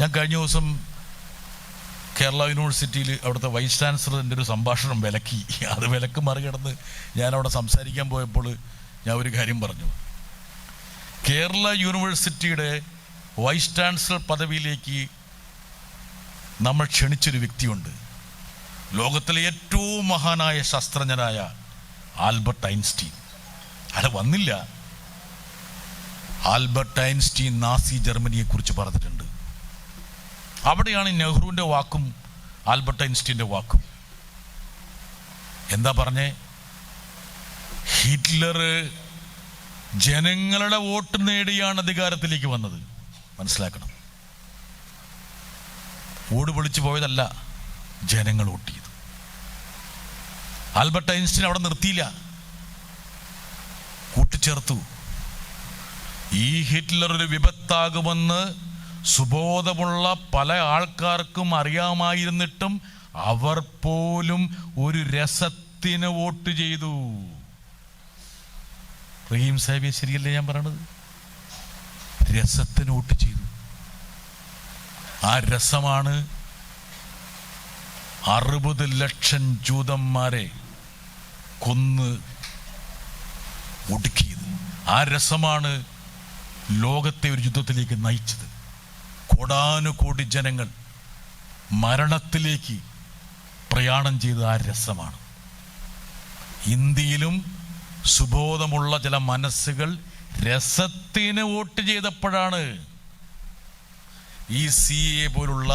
ഞാൻ കഴിഞ്ഞ ദിവസം കേരള യൂണിവേഴ്സിറ്റിയിൽ അവിടുത്തെ വൈസ് ചാൻസലറിന്റെ ഒരു സംഭാഷണം വിലക്കി. അത് വിലക്ക് മറികടന്ന് ഞാൻ അവിടെ സംസാരിക്കാൻ പോയപ്പോൾ ഞാൻ ഒരു കാര്യം പറഞ്ഞു. കേരള യൂണിവേഴ്സിറ്റിയുടെ വൈസ് ചാൻസലർ പദവിയിലേക്ക് നമ്മൾ ക്ഷണിച്ചൊരു വ്യക്തിയുണ്ട്. ലോകത്തിലെ ഏറ്റവും മഹാനായ ശാസ്ത്രജ്ഞനായ ആൽബർട്ട് ഐൻസ്റ്റീൻ. അയാൾ വന്നില്ല. ആൽബർട്ട് ഐൻസ്റ്റീൻ നാസി ജർമ്മനിയെക്കുറിച്ച് പറഞ്ഞിട്ടുണ്ട്. അവിടെയാണ് നെഹ്റുവിന്റെ വാക്കും ആൽബർട്ട് ഐൻസ്റ്റീന്റെ വാക്കും. എന്താ പറഞ്ഞേ? ഹിറ്റ്ലർ ജനങ്ങളുടെ വോട്ട് നേടിയാണ് അധികാരത്തിലേക്ക് വന്നത്. മനസ്സിലാക്കണം. ഓട് വിളിച്ചു പോയതല്ല ജനങ്ങൾ വോട്ട് ചെയ്തു. ആൽബർട്ട് ഐൻസ്റ്റീൻ അവിടെ നിർത്തിയില്ല. കൂട്ടിച്ചേർത്തു. ഈ ഹിറ്റ്ലർ ഒരു വിപത്താകുമെന്ന് സുബോധമുള്ള പല ആൾക്കാർക്കും അറിയാമായിരുന്നിട്ടും അവർ പോലും ഒരു രസത്തിന് വോട്ട് ചെയ്തു. റഹീം സാഹിബ് ശരിയല്ലേ ഞാൻ പറയണത്? രസത്തിന് വോട്ട് ചെയ്തു. ആ രസമാണ് അറുപത് ലക്ഷം ജൂതന്മാരെ കൊന്ന് ഒടുക്കിയത്. ആ രസമാണ് ലോകത്തെ ഒരു യുദ്ധത്തിലേക്ക് നയിച്ചത്. കോടാനുകോടി ജനങ്ങൾ മരണത്തിലേക്ക് പ്രയാണം ചെയ്ത ആ രസമാണ്. ഇന്ത്യയിലും സുബോധമുള്ള ചില മനസ്സുകൾ രസത്തിന് വോട്ട് ചെയ്തപ്പോഴാണ് ഈ സി എ പോലുള്ള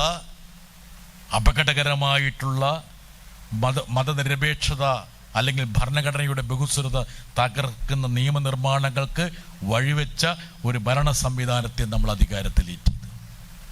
അപകടകരമായിട്ടുള്ള മത മതനിരപേക്ഷത അല്ലെങ്കിൽ ഭരണഘടനയുടെ ബഹുസ്വരത തകർക്കുന്ന നിയമനിർമ്മാണങ്ങൾക്ക് വഴിവെച്ച ഒരു ഭരണ സംവിധാനത്തെ നമ്മൾ അധികാരത്തിലേറ്റി.